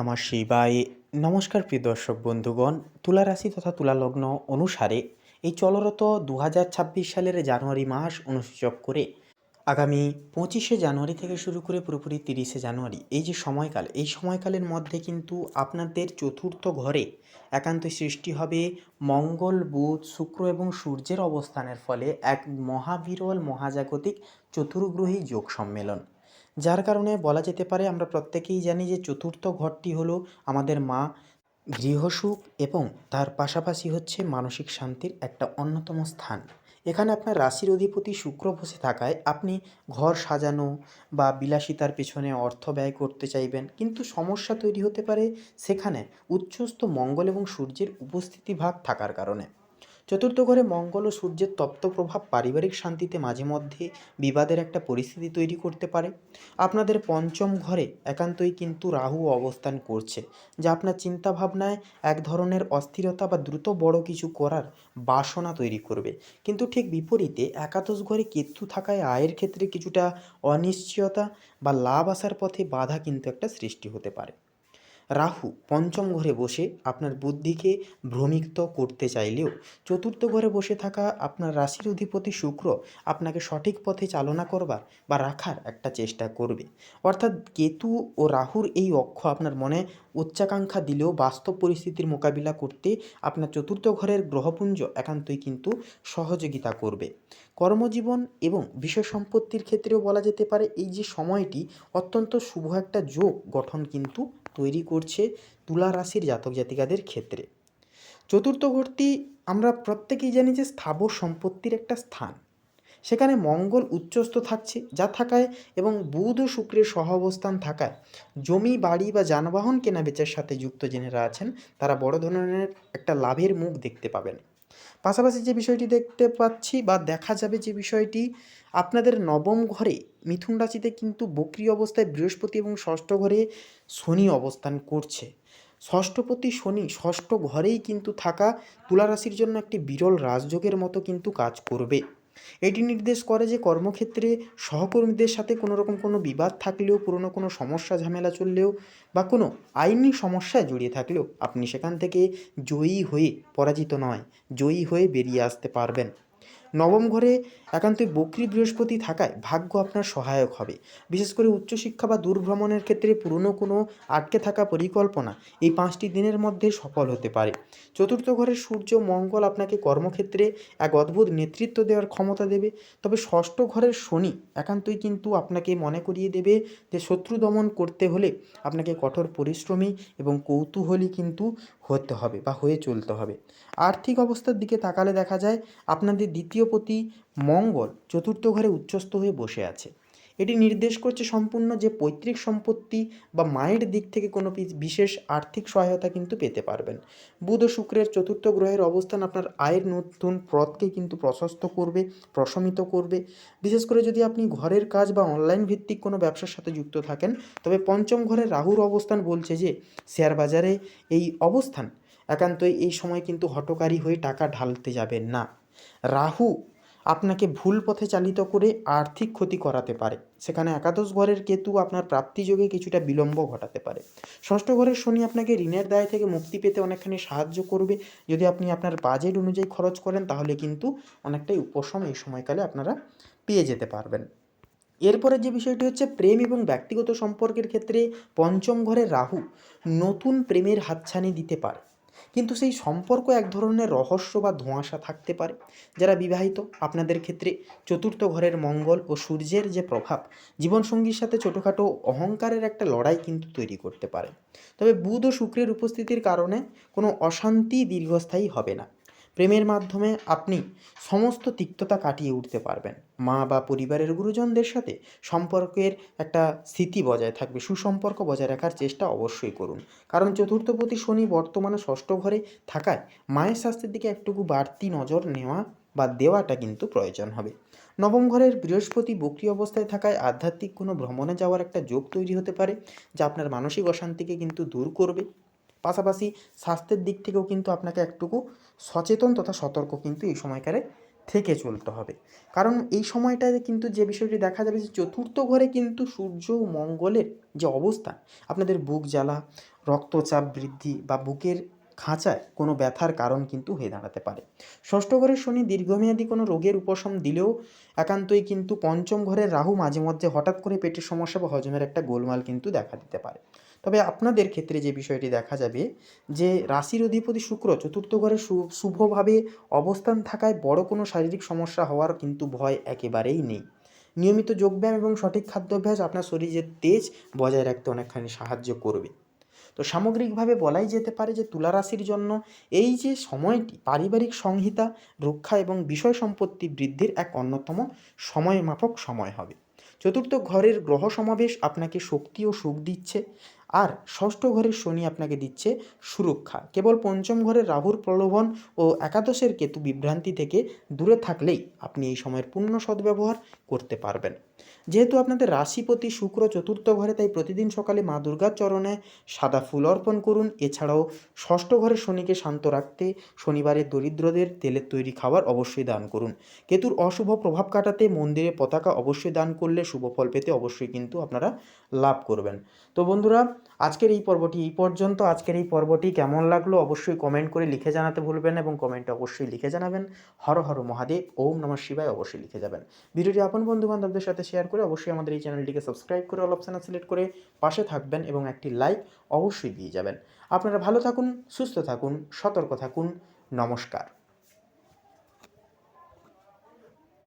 নমঃ শিবায়। নমস্কার প্রিয় দর্শক বন্ধুগণ তুলা রাশি তথা তুলা লগ্ন অনুসারে এই চলরত দু হাজার ছাব্বিশ সালের জানুয়ারি মাস অনুসূচক করে আগামী পঁচিশে জানুয়ারি থেকে শুরু করে পুরোপুরি তিরিশে জানুয়ারি, এই যে সময়কাল, এই সময়কালের মধ্যে কিন্তু আপনাদের চতুর্থ ঘরে একান্ত সৃষ্টি হবে মঙ্গল, বুধ, শুক্র এবং সূর্যের অবস্থানের ফলে এক মহাবিরল মহাজাগতিক চতুর্গ্রহী যোগ সম্মেলন। যার কারণে বলা যেতে পারে আমরা প্রত্যেকেই জানি যে চতুর্থ ঘরটি হলো আমাদের মা গৃহসুখ এবং তার পাশাপাশি হচ্ছে মানসিক শান্তির একটা অন্যতম স্থান। এখানে আপনার রাশির অধিপতি শুক্র বসে থাকায় আপনি ঘর সাজানো বা বিলাসিতার পেছনে অর্থ ব্যয় করতে চাইবেন। কিন্তু সমস্যা তৈরি হতে পারে সেখানে উচ্চস্থ মঙ্গল এবং সূর্যের উপস্থিতি ভাগ থাকার কারণে। চতুর্থ ঘরে মঙ্গল ও সূর্যের তপ্ত প্রভাব পারিবারিক শান্তিতে মাঝে মধ্যে বিবাদের একটা পরিস্থিতি তৈরি করতে পারে। আপনাদের পঞ্চম ঘরে একান্তই কিন্তু রাহু অবস্থান করছে, যা আপনার চিন্তাভাবনায় এক ধরনের অস্থিরতা বা দ্রুত বড় কিছু করার বাসনা তৈরি করবে। কিন্তু ঠিক বিপরীতে একাদশ ঘরে কেতু থাকায় আয়ের ক্ষেত্রে কিছুটা অনিশ্চয়তা বা লাভ আসার পথে বাধা কিন্তু একটা সৃষ্টি হতে পারে। রাহু পঞ্চম ঘরে বসে আপনার বুদ্ধিকে ভ্রমিত করতে চাইলেও চতুর্থ ঘরে বসে থাকা আপনার রাশির অধিপতি শুক্র আপনাকে সঠিক পথে চালনা করবার বা রাখার একটা চেষ্টা করবে। অর্থাৎ কেতু ও রাহুর এই অক্ষ আপনার মনে উচ্চাকাঙ্ক্ষা দিলেও বাস্তব পরিস্থিতির মোকাবিলা করতে আপনার চতুর্থ ঘরের গ্রহপুঞ্জ একান্তই কিন্তু সহযোগিতা করবে। কর্মজীবন এবং বিষয় সম্পত্তির ক্ষেত্রেও বলা যেতে পারে এই যে সময়টি অত্যন্ত শুভ একটা যোগ গঠন কিন্তু তৈরি করছে তুলা রাশির জাতক জাতিকাদের ক্ষেত্রে। চতুর্থ ঘরটি আমরা প্রত্যেকেই জানি যে স্থাবর সম্পত্তির একটা স্থান। সেখানে মঙ্গল উচ্চস্থ থাকছে, যা থাকায় এবং বুধ ও শুক্রের সহ অবস্থান থাকায় জমি, বাড়ি বা যানবাহন কেনাবেচার সাথে যুক্ত জেনেরা আছেন, তারা বড় ধরনের একটা লাভের মুখ দেখতে পাবেন। পাশাপাশি যে বিষয়টি দেখতে পাচ্ছি বা দেখা যাবে যে বিষয়টি, আপনাদের নবম ঘরে মিথুন রাশিতে কিন্তু বক্রি অবস্থায় বৃহস্পতি এবং ষষ্ঠ ঘরে শনি অবস্থান করছে। ষষ্ঠপতি শনি ষষ্ঠ ঘরেই কিন্তু থাকা তুলা রাশির জন্য একটি বিরল রাজযোগের মতো কিন্তু কাজ করবে। এটি নির্দেশ করে যে কর্মক্ষেত্রে সহকর্মীদের সাথে কোনো রকম কোনো বিবাদ থাকলেও, পুরনো কোনো সমস্যা, ঝামেলা চললেও বা কোনো আইনি সমস্যায় জড়িয়ে থাকলেও আপনি সেখান থেকে জয়ী হয়ে পরাজিত নয়, জয়ী হয়ে বেরিয়ে আসতে পারবেন। নবম ঘরে একান্তই বক্রী বৃহস্পতি থাকায় ভাগ্য আপনার সহায়ক হবে। বিশেষ করে উচ্চশিক্ষা বা দূরভ্রমণের ক্ষেত্রে পুরনো কোনো আটকে থাকা পরিকল্পনা এই পাঁচটি দিনের মধ্যে সফল হতে পারে। চতুর্থ ঘরের সূর্য, মঙ্গল আপনাকে কর্মক্ষেত্রে এক অদ্ভুত নেতৃত্ব দেওয়ার ক্ষমতা দেবে। তবে ষষ্ঠ ঘরের শনি একান্তই কিন্তু আপনাকে মনে করিয়ে দেবে যে শত্রু দমন করতে হলে আপনাকে কঠোর পরিশ্রমী এবং কৌতূহলী কিন্তু হতে হবে বা হয়ে চলতে হবে। আর্থিক অবস্থার দিকে তাকালে দেখা যায়, আপনাদের দ্বিতীয় পতি মঙ্গল চতুর্থ ঘরে উচ্চস্থ হয়ে বসে আছে। এটি নির্দেশ করছে সম্পূর্ণ যে পৈতৃক সম্পত্তি বা মায়ের দিক থেকে কোনো বিশেষ আর্থিক সহায়তা কিন্তু পেতে পারবেন। বুধ ও শুক্রের চতুর্থ গ্রহের অবস্থান আপনার আয়ের নতুন পথকে কিন্তু প্রশস্ত করবে, প্রশমিত করবে। বিশেষ করে যদি আপনি ঘরের কাজ বা অনলাইন ভিত্তিক কোনো ব্যবসার সাথে যুক্ত থাকেন, তবে পঞ্চম ঘরে রাহুর অবস্থান বলছে যে, শেয়ার বাজারে এই অবস্থান। একান্তই এই সময় কিন্তু হটকারী হয়ে টাকা ঢালতে যাবেন না। রাহু আপনাকে ভুল পথে চালিত করে আর্থিক ক্ষতি করাতে পারে। সেখানে একাদশ ঘরের কেতু আপনার প্রাপ্তিযোগে কিছুটা বিলম্ব ঘটাতে পারে। ষষ্ঠ ঘরের শনি আপনাকে ঋণের দায় থেকে মুক্তি পেতে অনেকখানি সাহায্য করবে। যদি আপনি আপনার বাজেট অনুযায়ী খরচ করেন, তাহলে কিন্তু অনেকটাই উপশম এই সময়কালে আপনারা পেয়ে যেতে পারবেন। এরপরে যে বিষয়টি হচ্ছে প্রেম এবং ব্যক্তিগত সম্পর্কের ক্ষেত্রে পঞ্চম ঘরে রাহু নতুন প্রেমের হাতছানি দিতে পারে। কিন্তু সেই সম্পর্ক এক ধরনের রহস্য বা ধোঁয়াশা থাকতে পারে। যারা বিবাহিত, আপনাদের ক্ষেত্রে চতুর্থ ঘরের মঙ্গল ও সূর্যের যে প্রভাব, জীবনসঙ্গীর সাথে ছোটোখাটো অহংকারের একটা লড়াই কিন্তু তৈরি করতে পারে। তবে বুধ ও শুক্রের উপস্থিতির কারণে কোনো অশান্তি দীর্ঘস্থায়ী হবে না। প্রেমের মাধ্যমে আপনি সমস্ত তিক্ততা কাটিয়ে উঠতে পারবেন। মা বা পরিবারের গুরুজনদের সাথে সম্পর্কের একটা স্থিতি বজায় থাকবে। সুসম্পর্ক বজায় রাখার চেষ্টা অবশ্যই করুন। কারণ চতুর্থপতি শনি বর্তমানে ষষ্ঠ ঘরে থাকায় মায়ের স্বাস্থ্যের দিকে একটুকু বাড়তি নজর নেওয়া বা দেওয়াটা কিন্তু প্রয়োজন হবে। নবম ঘরের বৃহস্পতি বক্রি অবস্থায় থাকায় আধ্যাত্মিক কোনো ভ্রমণে যাওয়ার একটা যোগ তৈরি হতে পারে, যা আপনার মানসিক অশান্তিকে কিন্তু দূর করবে। পাশাপাশি স্বাস্থ্যের দিক থেকেও কিন্তু আপনাকে একটুকু সচেতন তথা সতর্ক কিন্তু এই সময়কারে থেকে চলতে হবে। কারণ এই সময়টায় কিন্তু যে বিষয়টি দেখা যাবে যে চতুর্থ ঘরে কিন্তু সূর্য মঙ্গলের যে অবস্থা, আপনাদের বুক জ্বালা, রক্তচাপ বৃদ্ধি বা বুকের খাঁচায় কোনো ব্যথার কারণ কিন্তু হয়ে দাঁড়াতে পারে। ষষ্ঠ ঘরের শনি দীর্ঘমেয়াদী কোনো রোগের উপশম দিলেও একান্তই কিন্তু পঞ্চম ঘরের রাহু মাঝে মধ্যে হঠাৎ করে পেটের সমস্যা বা হজমের একটা গোলমাল কিন্তু দেখা দিতে পারে। তবে আপনাদের ক্ষেত্রে যে বিষয়টি দেখা যাবে যে রাশির অধিপতি শুক্র চতুর্থ ঘরে শুভভাবে অবস্থান থাকায় বড় কোনো শারীরিক সমস্যা হওয়ার কিন্তু ভয় একেবারেই নেই। নিয়মিত যোগব্যায়াম এবং সঠিক খাদ্যাভ্যাস আপনার শরীরের তেজ বজায় রাখতে অনেকখানি সাহায্য করবে। তো সামগ্রিকভাবে বলাই যেতে পারে যে তুলা রাশির জন্য এই যে সময়টি পারিবারিক সংহিতা, রক্ষা এবং বিষয় সম্পত্তি বৃদ্ধির এক অন্যতম সময়মাপক সময় হবে। চতুর্থ ঘরের গ্রহ সমাবেশ আপনাকে শক্তি ও সুখ দিচ্ছে। আর ষষ্ঠ ঘরের শনি আপনাকে দিচ্ছে সুরক্ষা। কেবল পঞ্চম ঘরের রাহুর প্রলোভন ও একাদশের কেতু বিভ্রান্তি থেকে দূরে থাকলেই আপনি এই সময়ের পূর্ণ সদ্ব্যবহার করতে পারবেন। যেহেতু আপনাদের রাশিপতি শুক্র চতুর্থ ঘরে, তাই প্রতিদিন সকালে মা দুর্গার চরণে সাদা ফুল অর্পণ করুন। এছাড়াও ষষ্ঠ ঘরের শনিকে শান্ত রাখতে শনিবারের দরিদ্রদের তেলের তৈরি খাবার অবশ্যই দান করুন। কেতুর অশুভ প্রভাব কাটাতে মন্দিরে পতাকা অবশ্যই দান করলে শুভ ফল পেতে অবশ্যই কিন্তু আপনারা লাভ করবেন। তো বন্ধুরা, আজকের এই পর্বটি এই পর্যন্ত। আজকের এই পর্বটি কেমন লাগল অবশ্যই কমেন্ট করে লিখে জানাতে ভুলবেন এবং কমেন্টে অবশ্যই লিখে জানাবেন। হর হর মহাদেব, ওম নমঃ শিবায় অবশ্যই লিখে যাবেন। ভিডিওটি আপন বন্ধু বান্ধবদের সাথে শেয়ার করে অবশ্যই আমাদের এই চ্যানেলটিকে সাবস্ক্রাইব করে অল অপশানে সিলেক্ট করে পাশে থাকবেন এবং একটি লাইক অবশ্যই দিয়ে যাবেন। আপনারা ভালো থাকুন, সুস্থ থাকুন, সতর্ক থাকুন। নমস্কার।